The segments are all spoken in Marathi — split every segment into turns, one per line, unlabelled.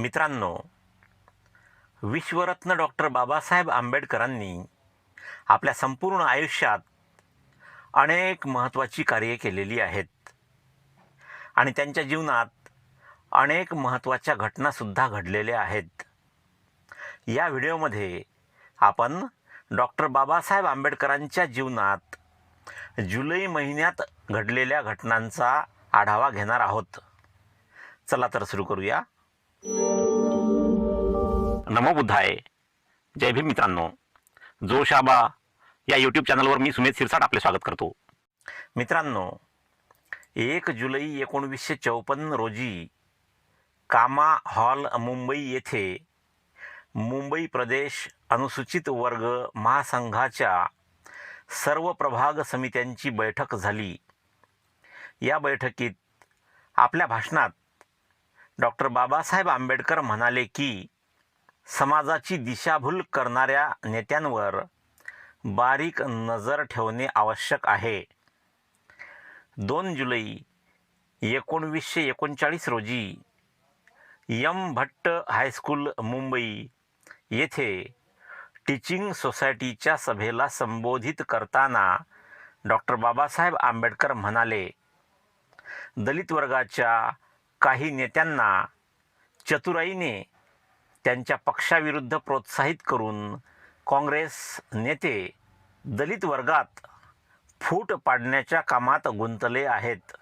मित्रांनो विश्वरत्न डॉक्टर बाबासाहेब आंबेडकरांनी आपल्या संपूर्ण आयुष्यात अनेक महत्त्वाची कार्ये केलेली आहेत. आणि त्यांच्या जीवनात अनेक महत्त्वाच्या घटनासुद्धा घडलेल्या आहेत. या व्हिडिओमध्ये आपण डॉक्टर बाबासाहेब आंबेडकरांच्या जीवनात जुलै महिन्यात घडलेल्या घटनांचा आढावा घेणार आहोत. चला तर सुरू करूया. नमोबुद्धाय जय भीम मित्रांनो. जोशाबा या यूट्यूब चॅनलवर मी सुमेध सिरसाट आपले स्वागत करतो. मित्रांनो एक जुलै एकोणवीसशे चौपन्न रोजी कामा हॉल मुंबई येथे मुंबई प्रदेश अनुसूचित वर्ग महासंघाच्या सर्व प्रभाग समित्यांची बैठक झाली. या बैठकीत आपल्या भाषणात डॉक्टर बाबासाहेब आंबेडकर म्हणाले की समाजाची दिशाभूल करणाऱ्या नेत्यांवर बारीक नजर ठेवणे आवश्यक आहे. दोन जुलै एकोणवीसशे एकोणचाळीस रोजी यम भट्ट हायस्कूल मुंबई येथे टीचिंग सोसायटीच्या सभेला संबोधित करताना डॉक्टर बाबासाहेब आंबेडकर म्हणाले दलित वर्गाच्या काही नेत्यांना चतुराईने त्यांच्या पक्षाविरुद्ध प्रोत्साहित करून काँग्रेस नेते दलित वर्गात फूट पाडण्याच्या कामात गुंतले आहेत.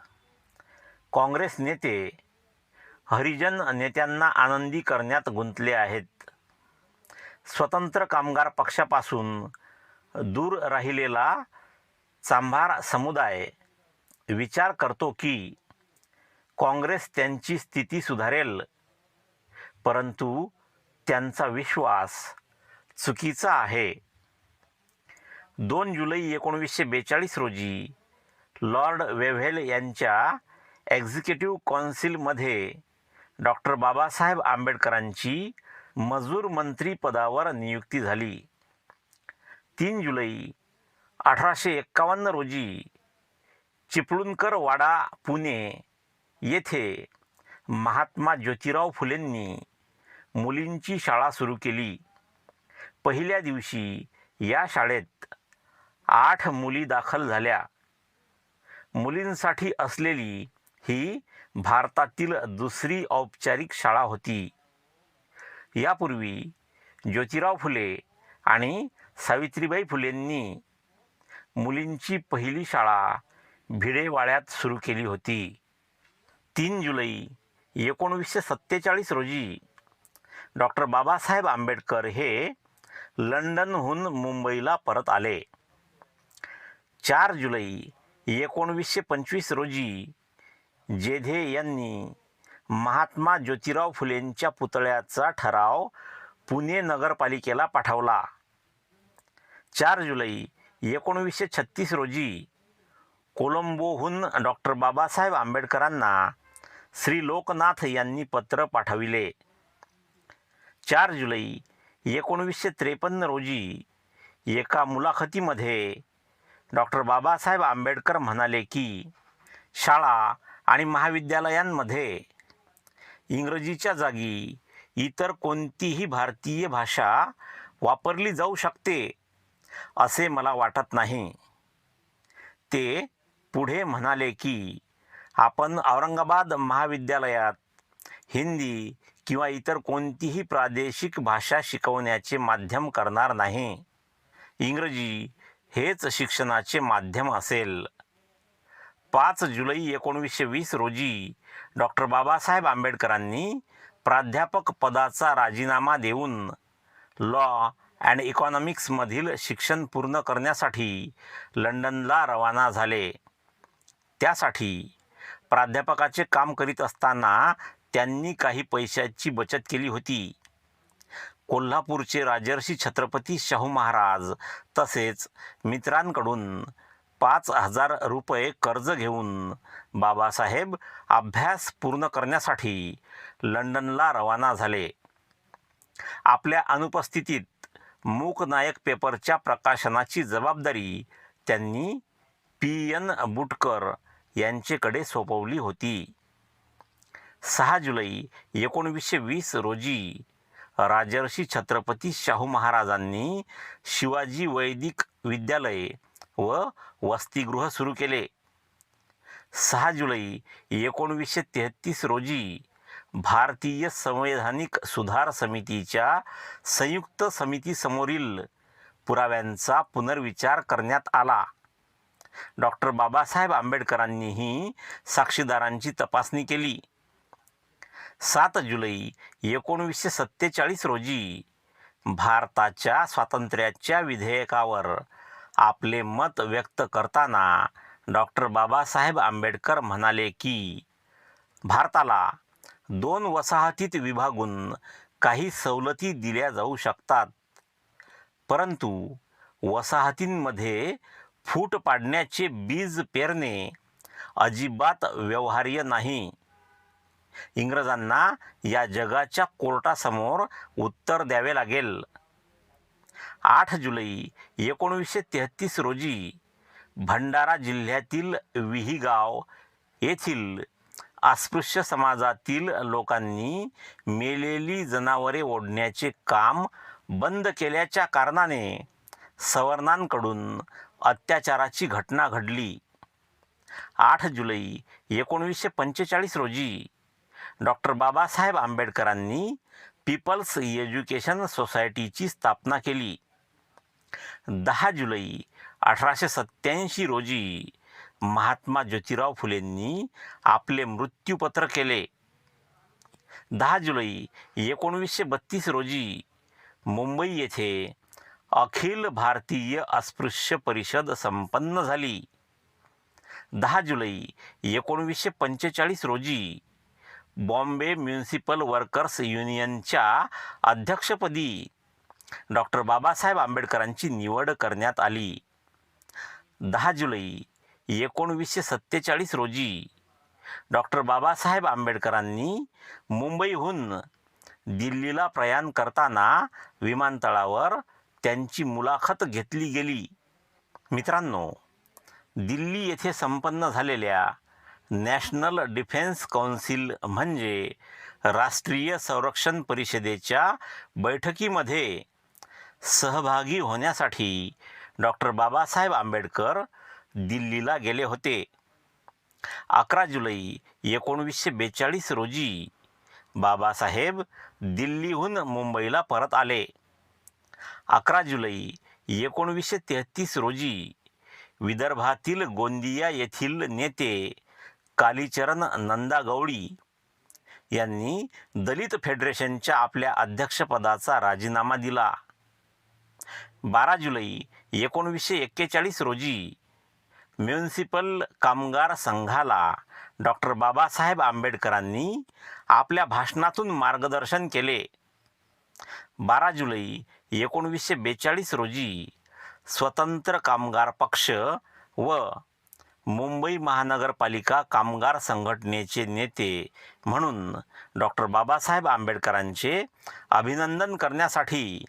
काँग्रेस नेते हरिजन नेत्यांना आनंदी करण्यात गुंतले आहेत. स्वतंत्र कामगार पक्षापासून दूर राहिलेला चांभार समुदाय विचार करतो की काँग्रेस त्यांची स्थिती सुधारेल. परंतु त्यांचा विश्वास चुकीचा आहे. दोन जुलै एकोणवीसशे बेचाळीस रोजी लॉर्ड वेव्हेल यांच्या एक्झिक्युटिव्ह कौन्सिलमध्ये डॉक्टर बाबासाहेब आंबेडकरांची मजूर मंत्री पदावर नियुक्ती झाली. तीन जुलै अठराशे एक्कावन्न रोजी चिपळूणकर वाडा पुणे येथे महात्मा ज्योतिराव फुलेंनी मुलींची शाळा सुरू केली. पहिल्या दिवशी या शाळेत आठ मुली दाखल झाल्या. मुलींसाठी असलेली ही भारतातील दुसरी औपचारिक शाळा होती. यापूर्वी ज्योतिराव फुले आणि सावित्रीबाई फुलेंनी मुलींची पहिली शाळा भिडेवाड्यात सुरू केली होती. तीन जुलै एकोणवीसशे सत्तेचाळीस रोजी डॉक्टर बाबासाहेब आंबेडकर हे लंडनहून मुंबईला परत आले. चार जुलै एकोणवीसशे पंचवीस रोजी जेधे यांनी महात्मा ज्योतिराव फुलेंच्या पुतळ्याचा ठराव पुणे नगरपालिकेला पाठवला. चार जुलै एकोणवीसशे छत्तीस रोजी कोलंबोहून डॉक्टर बाबासाहेब आंबेडकरांना श्री लोकनाथ यांनी पत्र पाठविले. चार जुलै एकोणवीसशे त्रेपन्न रोजी एका मुलाखतीमध्ये डॉक्टर बाबासाहेब आंबेडकर म्हणाले की शाळा आणि महाविद्यालयांमध्ये इंग्रजीच्या जागी इतर कोणतीही भारतीय भाषा वापरली जाऊ शकते असे मला वाटत नाही. ते पुढे म्हणाले की आपण औरंगाबाद महाविद्यालयात हिंदी किंवा इतर कोणतीही प्रादेशिक भाषा शिकवण्याचे माध्यम करणार नाही. इंग्रजी हेच शिक्षणाचे माध्यम असेल. पाच जुलै एकोणवीसशे वीस रोजी डॉक्टर बाबासाहेब आंबेडकरांनी प्राध्यापक पदाचा राजीनामा देऊन लॉ अँड इकॉनॉमिक्समधील शिक्षण पूर्ण करण्यासाठी लंडनला रवाना झाले. त्यासाठी प्राध्यापकाचे काम करीत असताना त्यांनी काही पैशाची बचत केली होती. कोल्हापूरचे राजर्षी छत्रपती शाहू महाराज तसेच मित्रांकडून पाच हजार रुपये कर्ज घेऊन बाबासाहेब अभ्यास पूर्ण करण्यासाठी लंडनला रवाना झाले. आपल्या अनुपस्थितीत मूकनायक पेपरच्या प्रकाशनाची जबाबदारी त्यांनी पी एन बुटकर यांचेकडे सोपवली होती. सहा जुलै एकोणवीसशे वीस रोजी राजर्षी छत्रपती शाहू महाराजांनी शिवाजी वैदिक विद्यालय व वसतिगृह सुरू केले. सहा जुलै एकोणवीसशे तेहतीस रोजी भारतीय संवैधानिक सुधार समितीच्या संयुक्त समितीसमोरील पुराव्यांचा पुनर्विचार करण्यात आला. डॉक्टर बाबासाहेब आंबेडकरांनीही साक्षीदारांची तपासणी केली. सात जुलै एकोणवीसशे सत्तेचाळीस रोजी भारताच्या स्वातंत्र्याच्या विधेयकावर आपले मत व्यक्त करताना डॉक्टर बाबासाहेब आंबेडकर म्हणाले की भारताला दोन वसाहतीत विभागून काही सवलती दिल्या जाऊ शकतात. परंतु वसाहतींमध्ये फूट पाडण्याचे बीज पेरणे अजिबात व्यवहार्य नाही. इंग्रजांना या जगाच्या कोर्टासमोर उत्तर द्यावे लागेल. आठ जुलै एकोणीसशे तेहतीस रोजी भंडारा जिल्ह्यातील विहीगाव येथील अस्पृश्य समाजातील लोकांनी मेलेली जनावरे ओढण्याचे काम बंद केल्याच्या कारणाने सवर्णांकडून अत्याचाराची घटना घडली. आठ जुलै एकोणवीसशे पंचेचाळीस रोजी डॉक्टर बाबासाहेब आंबेडकरांनी पीपल्स एज्युकेशन सोसायटीची स्थापना केली. दहा जुलै अठराशे सत्त्याऐंशी रोजी महात्मा ज्योतिराव फुलेंनी आपले मृत्यूपत्र केले. दहा जुलै एकोणवीसशे बत्तीस रोजी मुंबई येथे अखिल भारतीय अस्पृश्य परिषद संपन्न झाली. दहा जुलै एकोणवीसशे पंचेचाळीस रोजी बॉम्बे म्युन्सिपल वर्कर्स युनियनच्या अध्यक्षपदी डॉक्टर बाबासाहेब आंबेडकरांची निवड करण्यात आली. दहा जुलै एकोणवीसशे सत्तेचाळीस रोजी डॉक्टर बाबासाहेब आंबेडकरांनी मुंबईहून दिल्लीला प्रयाण करताना विमानतळावर त्यांची मुलाखत घेतली गेली. मित्रांनो दिल्ली येथे संपन्न झालेल्या नॅशनल डिफेन्स कौन्सिल म्हणजे राष्ट्रीय संरक्षण परिषदेच्या बैठकीमध्ये सहभागी होण्यासाठी डॉक्टर बाबासाहेब आंबेडकर दिल्लीला गेले होते. अकरा जुलै एकोणवीसशे बेचाळीस रोजी बाबासाहेब दिल्लीहून मुंबईला परत आले. अकरा जुलै एकोणवीसशे तेहतीस रोजी विदर्भातील गोंदिया येथील नेते कालीचरण नंदा यांनी दलित फेडरेशनच्या आपल्या अध्यक्षपदाचा राजीनामा दिला. बारा जुलै एकोणवीसशे एक्केचाळीस रोजी म्युन्सिपल कामगार संघाला डॉक्टर बाबासाहेब आंबेडकरांनी आपल्या भाषणातून मार्गदर्शन केले. बारा जुलै एकोणवीसशे बेचाळीस रोजी स्वतंत्र कामगार पक्ष व मुंबई महानगरपालिका कामगार संघटनेचे नेते म्हणून डॉक्टर बाबासाहेब आंबेडकरांचे अभिनंदन करण्यासाठी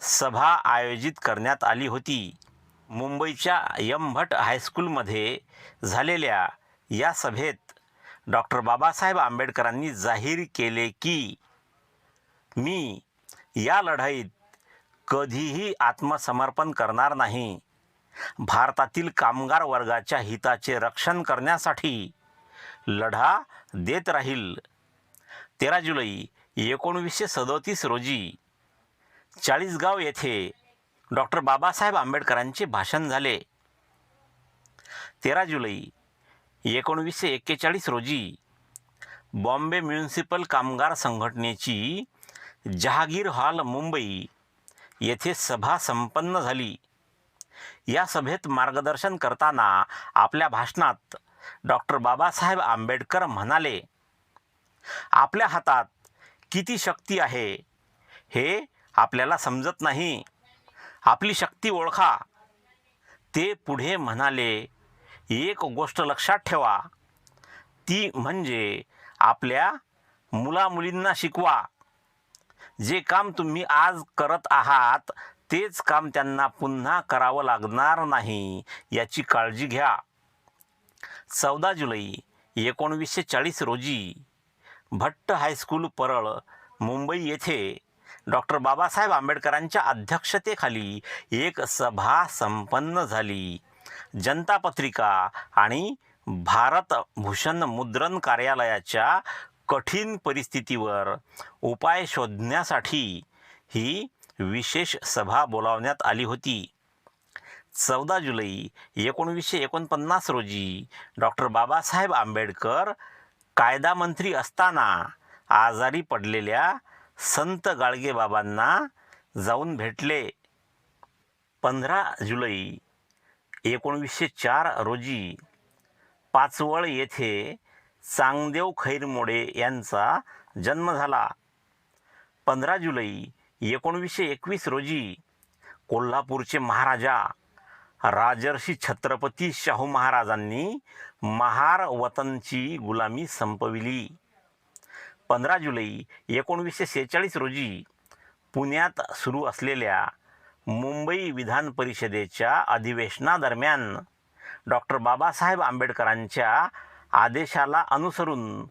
सभा आयोजित करण्यात आली होती. मुंबईच्या यम भट हायस्कूलमध्ये झालेल्या या सभेत डॉक्टर बाबासाहेब आंबेडकरांनी जाहीर केले की मी या लढाईत कधीही आत्मसमर्पण करणार नाही. भारतातील कामगार वर्गाच्या हिताचे रक्षण करण्यासाठी लढा देत राहील. तेरा जुलै एकोणवीसशे सदोतीस रोजी चाळीसगाव येथे डॉक्टर बाबासाहेब आंबेडकरांचे भाषण झाले. तेरा जुलै एकोणवीसशे एक्केचाळीस रोजी बॉम्बे म्युन्सिपल कामगार संघटनेची जहागीर हॉल मुंबई येथे सभा संपन्न झाली. या सभेत मार्गदर्शन करताना आपल्या भाषणात डॉक्टर बाबासाहेब आंबेडकर म्हणाले आपल्या हातात किती शक्ती आहे हे आपल्याला समजत नाही. आपली शक्ती ओळखा. ते पुढे म्हणाले एक गोष्ट लक्षात ठेवा. ती म्हणजे आपल्या मुलामुलींना शिकवा. जे काम तुम्ही आज करत आहात तेच काम त्यांना पुन्हा करावं लागणार नाही याची काळजी घ्या. चौदा जुलै एकोणवीसशे चाळीस रोजी भट्ट हायस्कूल परळ मुंबई येथे डॉक्टर बाबासाहेब आंबेडकरांच्या अध्यक्षतेखाली एक सभा संपन्न झाली. जनता पत्रिका आणि भारत भूषण मुद्रण कार्यालयाच्या कठीण परिस्थितीवर उपाय शोधण्यासाठी ही विशेष सभा बोलावण्यात आली होती. चौदा जुलै एकोणवीसशे एकोणपन्नास रोजी डॉक्टर बाबासाहेब आंबेडकर कायदा मंत्री असताना आजारी पडलेल्या संत गाडगेबाबांना जाऊन भेटले. पंधरा जुलै एकोणवीसशे चार रोजी पाचवळ येथे चांगदेव खैरमोडे यांचा जन्म झाला पंधरा जुलै एकोणवीसशे एकवीस रोजी कोल्हापूरचे महाराजा राजर्षी छत्रपती शाहू महाराजांनी महार वतनची गुलामी संपविली. पंधरा जुलै एकोणवीसशे सेहेचाळीस रोजी पुण्यात सुरू असलेल्या मुंबई विधान परिषदेच्या अधिवेशनादरम्यान डॉक्टर बाबासाहेब आंबेडकरांच्या आदेशाला अनुसरून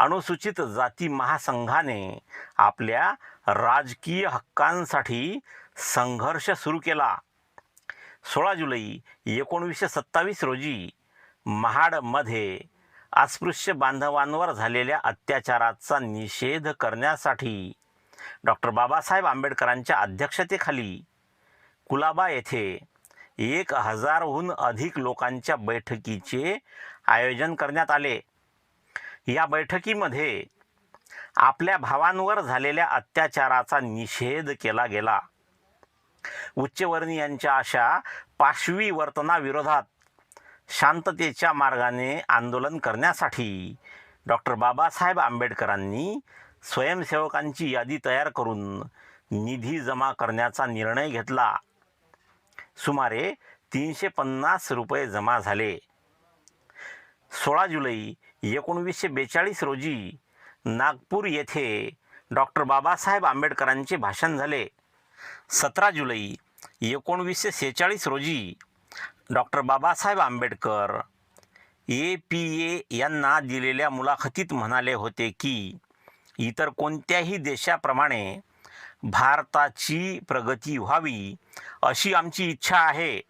अनुसूचित जाती महासंघाने आपल्या राजकीय हक्कांसाठी संघर्ष सुरू केला. सोळा जुलै एकोणवीसशे सत्तावीस रोजी महाडमध्ये अस्पृश्य बांधवांवर झालेल्या अत्याचाराचा निषेध करण्यासाठी डॉक्टर बाबासाहेब आंबेडकरांच्या अध्यक्षतेखाली कुलाबा येथे एक हजारहून अधिक लोकांच्या बैठकीचे आयोजन करण्यात आले. या बैठकीमध्ये आपल्या भावांवर झालेल्या अत्याचाराचा निषेध केला गेला. उच्चवर्णीयांच्या अशा पाशवी वर्तनाविरोधात शांततेच्या मार्गाने आंदोलन करण्यासाठी डॉक्टर बाबासाहेब आंबेडकरांनी स्वयंसेवकांची यादी तयार करून निधी जमा करण्याचा निर्णय घेतला. सुमारे तीनशे पन्नास रुपये जमा झाले. सोळा जुलै एकोणवीसशे बेचाळीस रोजी नागपूर येथे डॉक्टर बाबासाहेब आंबेडकरांचे भाषण झाले. सतरा जुलै एकोणवीसशे सेहेचाळीस रोजी doctor Babasaheb Ambedkar A P A यांना दिलेल्या मुलाखतीत म्हणाले होते की इतर कोणत्याही देशाप्रमाणे भारताची प्रगती व्हावी अशी आमची इच्छा आहे.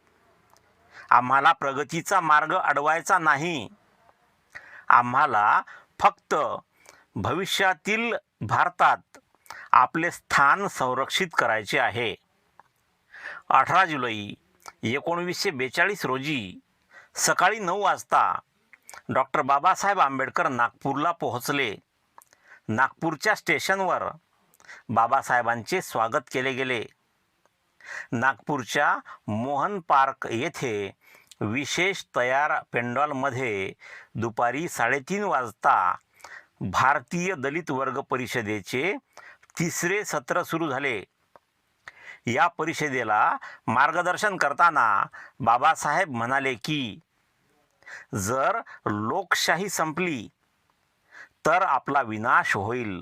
आम्हाला प्रगतीचा मार्ग अडवायचा नाही. आम्हाला फक्त भविष्यातील भारतात आपले स्थान संरक्षित करायचे आहे. अठरा जुलै एकोणवीसशे बेचाळीस रोजी सकाळी नऊ वाजता डॉक्टर बाबासाहेब आंबेडकर नागपूरला पोहोचले. नागपूरच्या स्टेशनवर बाबासाहेबांचे स्वागत केले गेले. नागपूरच्या मोहन पार्क येथे विशेष तयार पेंडॉलमध्ये दुपारी साडेतीन वाजता भारतीय दलित वर्ग परिषदेचे तिसरे सत्र सुरू झाले. या परिषदेला मार्गदर्शन करताना बाबासाहेब म्हणाले की जर लोकशाही संपली तर आपला विनाश होईल.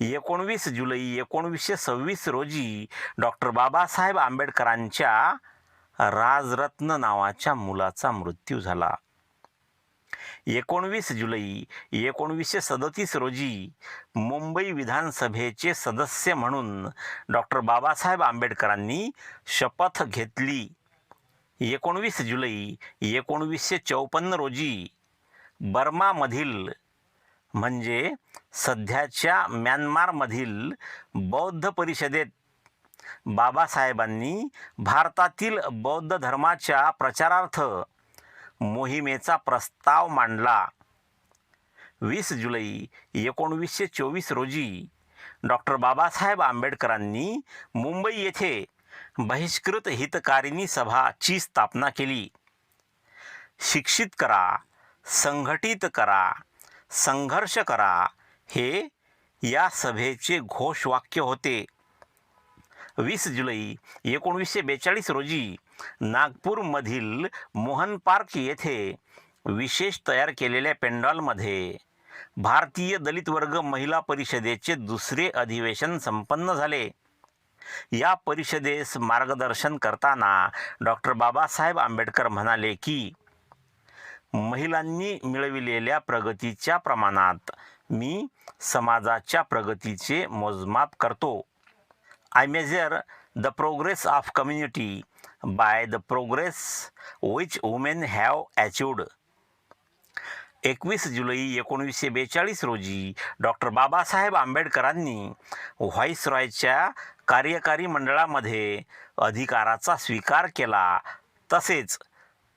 एकोणवीस जुलै एकोणवीसशे सव्वीस रोजी डॉक्टर बाबासाहेब आंबेडकरांच्या राजरत्न नावाच्या मुलाचा मृत्यू झाला. एकोणवीस जुलै एकोणवीसशे सदतीस रोजी मुंबई विधानसभेचे सदस्य म्हणून डॉक्टर बाबासाहेब आंबेडकरांनी शपथ घेतली. एकोणवीस जुलै एकोणवीसशे चौपन्न रोजी बर्मामधील म्हणजे सध्याच्या म्यानमारमधील बौद्ध परिषदेत बाबासाहेबांनी भारतातील बौद्ध धर्माच्या प्रचारार्थ मोहिमेचा प्रस्ताव मांडला. वीस जुलै एकोणवीसशे चोवीस रोजी डॉक्टर बाबासाहेब आंबेडकरांनी मुंबई येथे बहिष्कृत हितकारिणी सभाची स्थापना केली. शिक्षित करा संघटित करा संघर्ष करा हे या सभेचे घोषवाक्य होते. वीस जुलै एकोणवीसशे बेचाळीस रोजी नागपूरमधील मोहन पार्क येथे विशेष तयार केलेल्या पेंडॉलमध्ये भारतीय दलित वर्ग महिला परिषदेचे दुसरे अधिवेशन संपन्न झाले. या परिषदेस मार्गदर्शन करताना डॉक्टर बाबासाहेब आंबेडकर म्हणाले की महिलांनी मिळविलेल्या प्रगतीच्या प्रमाणात मी समाजाच्या प्रगतीचे मोजमाप करतो. I measure the progress of community by the progress which women have achieved एकवीस जुलै एकोणीसशे बेचाळीस रोजी डॉक्टर बाबासाहेब आंबेडकरांनी व्हाईसरॉयच्या कार्यकारी मंडळामध्ये अधिकाराचा स्वीकार केला. तसेच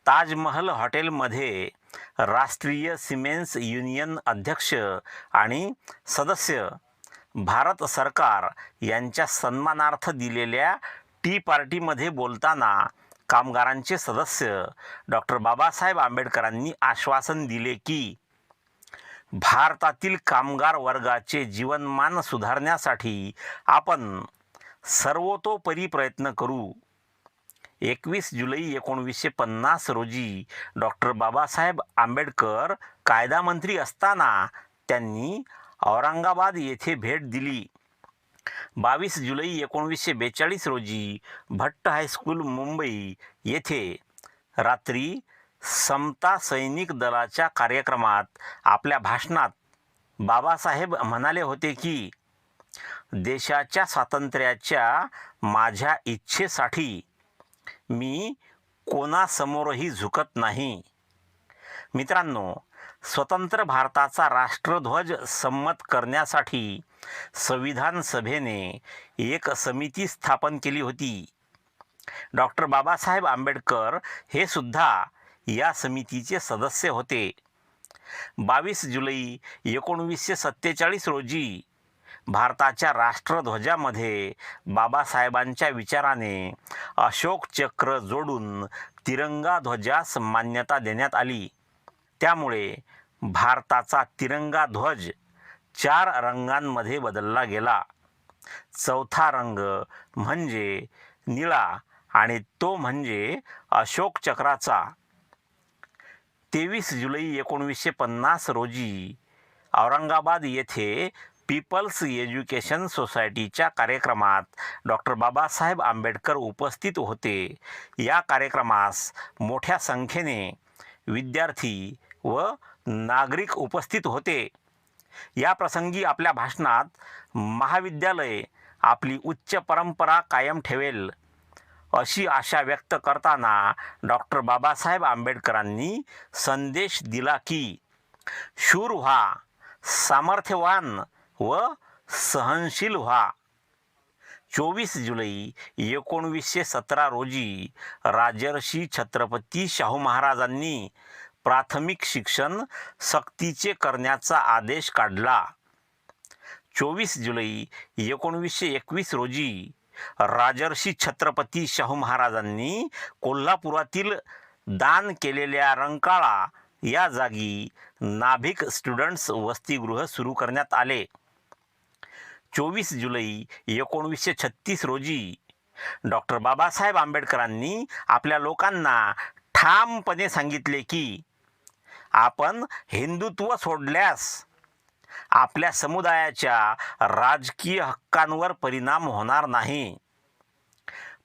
ताजमहल हॉटेलमध्ये राष्ट्रीय सिमेन्स युनियन अध्यक्ष आणि सदस्य भारत सरकार यांच्या सन्मानार्थ दिलेल्या टी पार्टीमध्ये बोलताना कामगारांचे सदस्य डॉक्टर बाबासाहेब आंबेडकरांनी आश्वासन दिले की भारतातील कामगार वर्गाचे जीवनमान सुधारण्यासाठी आपण सर्वतोपरी प्रयत्न करू. एकवीस जुलै एकोणवीसशे पन्नास रोजी डॉक्टर बाबासाहेब आंबेडकर कायदा मंत्री असताना त्यांनी औरंगाबाद येथे भेट दिली. बावीस जुलै एकोणवीसशे बेचाळीस रोजी भट्ट हायस्कूल मुंबई येथे रात्री समता सैनिक दलाच्या कार्यक्रमात आपल्या भाषणात बाबासाहेब म्हणाले होते की देशाच्या स्वातंत्र्याच्या माझ्या इच्छेसाठी मी कोणासमोरही झुकत नाही. मित्रांनो स्वतंत्र भारताचा राष्ट्रध्वज संमत करण्यासाठी संविधान सभेने एक समिती स्थापन केली होती. डॉक्टर बाबासाहेब आंबेडकर हे सुद्धा या समितीचे सदस्य होते. बावीस जुलै एकोणवीसशे सत्तेचाळीस रोजी भारताच्या राष्ट्रध्वजामध्ये बाबासाहेबांच्या विचाराने अशोक चक्र जोडून तिरंगा ध्वजास मान्यता देण्यात आली. त्यामुळे भारताचा तिरंगा ध्वज चार रंगांमध्ये बदलला गेला. चौथा रंग म्हणजे निळा आणि तो म्हणजे अशोक चक्राचा. तेवीस जुलै एकोणवीसशे पन्नास रोजी औरंगाबाद येथे पीपल्स एज्युकेशन सोसायटीच्या कार्यक्रमात डॉक्टर बाबासाहेब आंबेडकर उपस्थित होते. या कार्यक्रमास मोठ्या संख्येने विद्यार्थी व नागरिक उपस्थित होते. या प्रसंगी आपल्या भाषणात महाविद्यालय आपली उच्च परंपरा कायम ठेवेल अशी आशा व्यक्त करताना डॉक्टर बाबासाहेब आंबेडकरांनी संदेश दिला की शूर व्हा सामर्थ्यवान व सहनशील व्हा. चोवीस जुलै एकोणवीसशे सतरा रोजी राजर्षी छत्रपती शाहू महाराजांनी प्राथमिक शिक्षण सक्तीचे करण्याचा आदेश काढला. चोवीस जुलै एकोणवीसशे एकवीस रोजी राजर्षी छत्रपती शाहू महाराजांनी कोल्हापुरातील दान केलेल्या रंकाळा या जागी नाभिक स्टुडंट्स वसतिगृह सुरू करण्यात आले. चोवीस जुलै एकोणवीसशे छत्तीस रोजी डॉक्टर बाबासाहेब आंबेडकरांनी आपल्या लोकांना ठामपणे सांगितले की आपण हिंदुत्व सोडल्यास आपल्या समुदायाच्या राजकीय हक्कांवर परिणाम होणार नाही.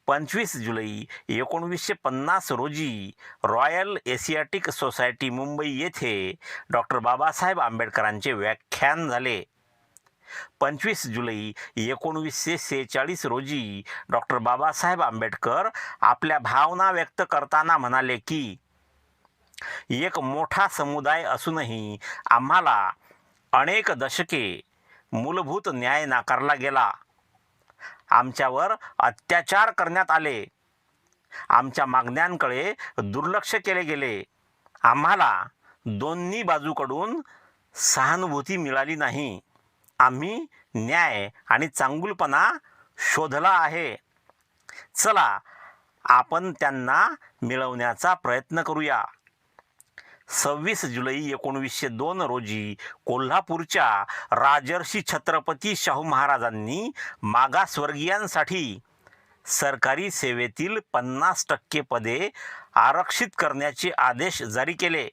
पंचवीस जुलै एकोणवीसशे पन्नास रोजी रॉयल एशियाटिक सोसायटी मुंबई येथे डॉक्टर बाबासाहेब आंबेडकरांचे व्याख्यान झाले. पंचवीस जुलै एकोणवीसशे सेहेचाळीस रोजी डॉक्टर बाबासाहेब आंबेडकर आपल्या भावना व्यक्त करताना म्हणाले की एक मोठा समुदाय असूनही आम्हाला अनेक दशके मूलभूत न्याय नाकारला गेला. आमच्यावर अत्याचार करण्यात आले. आमच्या मागण्यांकडे दुर्लक्ष केले गेले. आम्हाला दोन्ही बाजूकडून सहानुभूती मिळाली नाही. आम्ही न्याय आणि चांगुलपणा शोधला आहे. चला आपण त्यांना मिळवण्याचा प्रयत्न करूया. सव्वीस जुलै एकोणवीसशे दोन रोजी कोल्हापूरच्या राजर्षी छत्रपती शाहू महाराजांनी मागासवर्गीयांसाठी सरकारी सेवेतील पन्नास टक्के पदे आरक्षित करण्याचे आदेश जारी केले.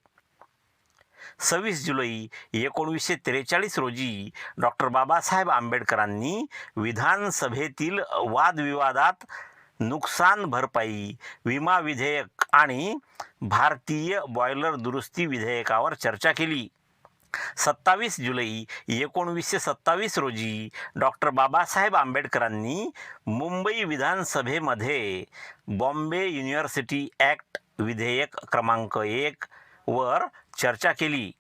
सव्वीस जुलै एकोणवीसशे त्रेचाळीस रोजी डॉक्टर बाबासाहेब आंबेडकरांनी विधानसभेतील वादविवादात नुकसान भरपाई विमा विधेयक आणि भारतीय बॉयलर दुरुस्ती विधेयकावर चर्चा केली. सत्तावीस जुलै एकोणवीसशे सत्तावीस रोजी डॉक्टर बाबासाहेब आंबेडकरांनी मुंबई विधानसभेमध्ये बॉम्बे युनिव्हर्सिटी ॲक्ट विधेयक क्रमांक एक वर चर्चा केली.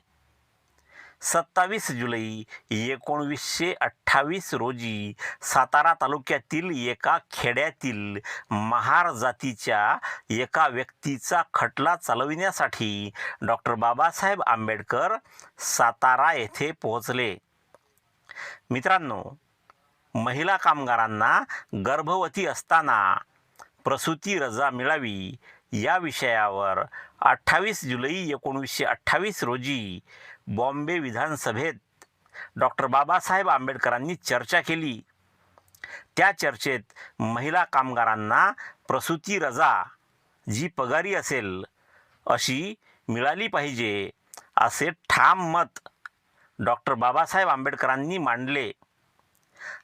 सत्तावीस जुलै एकोणवीसशे अठ्ठावीस रोजी सातारा तालुक्यातील एका खेड्यातील महार जातीच्या एका व्यक्तीचा खटला चालविण्यासाठी डॉक्टर बाबासाहेब आंबेडकर सातारा येथे पोहोचले. मित्रांनो महिला कामगारांना गर्भवती असताना प्रसूती रजा मिळावी या विषयावर अठ्ठावीस जुलै एकोणीसशे अठ्ठावीस रोजी बॉम्बे विधानसभेत डॉक्टर बाबासाहेब आंबेडकरांनी चर्चा केली. त्या चर्चेत महिला कामगारांना प्रसूती रजा जी पगारी असेल अशी मिळाली पाहिजे असे ठाम मत डॉक्टर बाबासाहेब आंबेडकरांनी मांडले.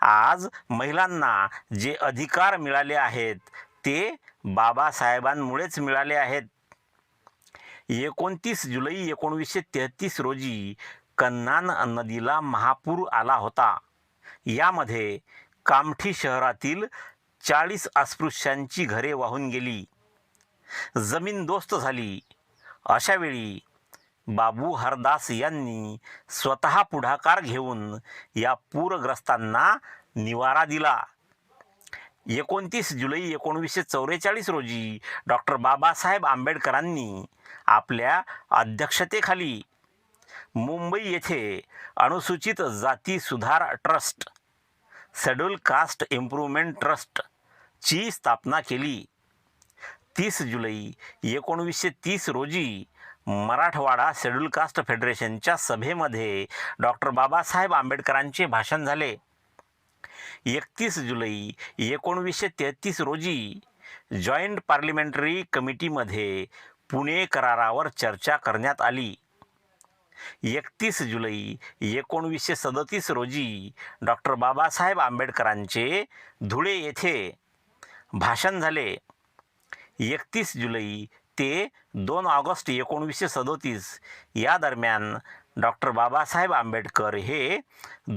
आज महिलांना जे अधिकार मिळाले आहेत ते बाबासाहेबांमुळेच मिळाले आहेत. एकोणतीस जुलै एकोणवीसशे तेहतीस रोजी कन्नान नदीला महापूर आला होता. यामध्ये कामठी शहरातील चाळीस अस्पृश्यांची घरे वाहून गेली. जमीन दोस्त झाली. अशावेळी बाबू हरदास यांनी स्वतः पुढाकार घेऊन या पूरग्रस्तांना निवारा दिला. एकोणतीस जुलै एकोणवीसशे चौवेचाळीस रोजी डॉक्टर बाबासाहेब आंबेडकरांनी आपल्या अध्यक्षतेखाली. मुंबई येथे अनुसूचित जाती सुधार ट्रस्ट शेड्यूल कास्ट इम्प्रूव्हमेंट ट्रस्टची स्थापना केली. तीस जुलै एकोणवीसशे तीस रोजी मराठवाडा शेड्यूल कास्ट फेडरेशनच्या सभेमध्ये डॉक्टर बाबासाहेब आंबेडकरांचे भाषण झाले. एकतीस जुलै एकोणवीसशे तेहतीस रोजी जॉईंट पार्लिमेंटरी कमिटीमध्ये पुणे करारावर चर्चा करण्यात आली. एकतीस जुलै एकोणवीसशे सदतीस रोजी डॉक्टर बाबासाहेब आंबेडकरांचे धुळे येथे भाषण झाले. एकतीस जुलै ते दोन ऑगस्ट एकोणवीसशे सदोतीस या दरम्यान डॉक्टर बाबासाहेब आंबेडकर हे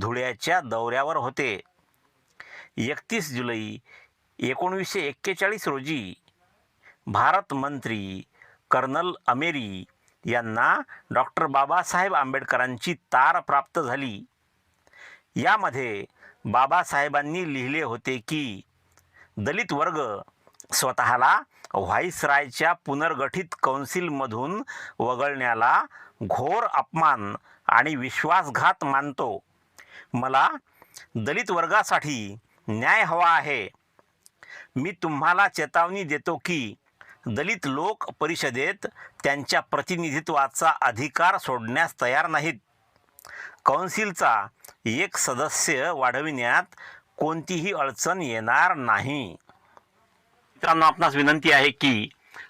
धुळ्याच्या दौऱ्यावर होते. एकतीस जुलै एकोणवीसशे एक्केचाळीस रोजी भारत मंत्री कर्नल अमेरी यांना डॉक्टर बाबासाहेब आंबेडकरांची तार प्राप्त झाली. यामध्ये बाबासाहेबांनी लिहिले होते की दलित वर्ग स्वतःला व्हाईसरायच्या पुनर्गठित कौन्सिलमधून वगळण्याला घोर अपमान आणि विश्वासघात मानतो. मला दलित वर्गासाठी न्याय हवा आहे. मी तुम्हाला चेतावणी देतो की दलित लोक परिषदेत त्यांच्या प्रतिनिधित्वाचा अधिकार सोडण्यास तयार नाहीत. कौन्सिलचा एक सदस्य वाढविण्यात कोणतीही अडचण येणार नाही. मित्रांनो आपणास विनंती आहे की